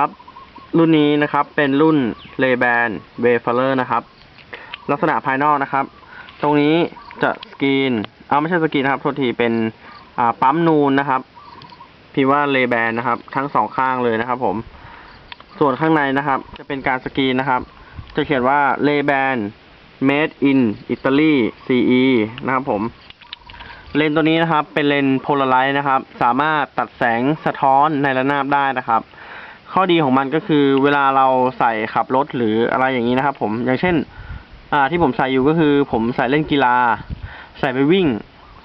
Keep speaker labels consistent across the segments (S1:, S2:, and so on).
S1: ครับ รุ่นนี้นะครับเป็นรุ่น r a y b a n w a f e r นะครับ ลักษณะภายนอกนะครับ ตรงนี้จะสกรีนเอาไม่ใช่สกรีนนะครับโทษทีเป็นปั๊มนูนนะครับพิมพ์ว่า r a y b a n นะครับ ทั้งสองข้างเลยนะครับ ผม ส่วนข้างในนะครับ จะเป็นการสกรีนนะครับ จะเขียนว่า r a y b a n made in Italy CE นะครับผมเลนตัวนี้นะครับ เป็นเลนโพลาไรต์นะครับ สามารถตัดแสงสะท้อนในระนาบได้นะครับ ข้อดีของมันก็คือเวลาเราใส่ขับรถหรืออะไรอย่างนี้นะครับผมอย่างเช่น อ่าที่ผมใส่อยู่ก็คือ ผมใส่เล่นกีฬา ใส่ไปวิ่ง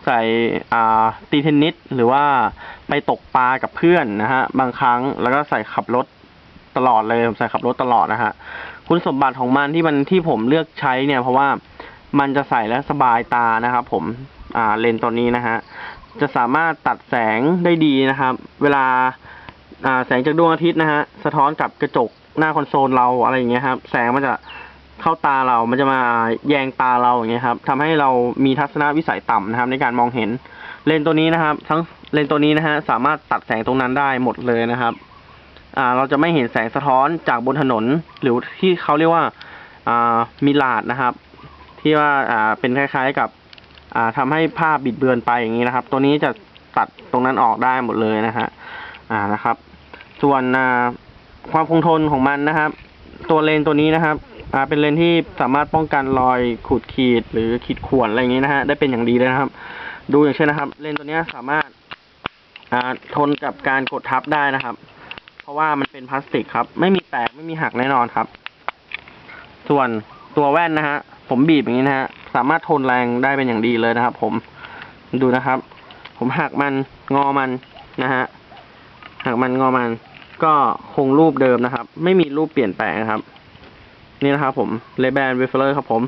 S1: ใส่อ่าตีเทนนิสหรือว่าไปตกปลากับเพื่อนนะฮะบางครั้งแล้วก็ใส่ขับรถตลอดเลยผมใส่ขับรถตลอดนะฮะคุณสมบัติของมันที่มันที่ผมเลือกใช้เนี่ย เพราะว่ามันจะใส่แล้วสบายตานะครับ ผมอ่าเลนส์ตัวนี้นะฮะจะสามารถตัดแสงได้ดีนะครับ เวลา อ่าแสงจากดวงอาทิตย์นะฮะสะท้อนกับกระจกหน้าคอนโซลเราอะไรอย่างเงี้ยครับ แสงมันจะเข้าตาเรา มันจะมาแยงตาเราอย่างเงี้ยครับทำให้เรามีทัศนวิสัยต่ำนะครับ ในการมองเห็น เลนตัวนี้นะครับ ทั้งเลนตัวนี้นะฮะสามารถตัดแสงตรงนั้นได้หมดเลยนะครับ อ่า เราจะไม่เห็นแสงสะท้อนจากบนถนน หรือที่เขาเรียกว่า อ่ามิลาดนะครับ ที่ว่าอ่าเป็นคล้ายๆกับ อ่าทำให้ภาพบิดเบือนไปอย่างนี้นะครับ ตัวนี้จะตัดตรงนั้นออกได้หมดเลยนะฮะอ่านะครับ ส่วนความคงทนของมันนะครับ ตัวเลนตัวนี้นะครับเป็นเลนที่สามารถป้องกันรอยขูดขีดหรือขีดข่วนอะไรอย่างนี้นะฮะได้เป็นอย่างดีเลยนะครับ ดูอย่างเช่นนะครับ เลนตัวนี้สามารถทนกับการกดทับได้นะครับ เพราะว่ามันเป็นพลาสติกครับ ไม่มีแตกไม่มีหักแน่นอนครับ ส่วนตัวแว่นนะฮะผมบีบอย่างนี้นะฮะสามารถทนแรงได้เป็นอย่างดีเลยนะครับ ผมดูนะครับ ผมหักมันงอมันนะฮะ หากมันงอมันก็คงรูปเดิมนะครับ ไม่มีรูปเปลี่ยนแปลงนะครับ นี่นะครับผมเลแบนเวฟเฟอร์ครับผม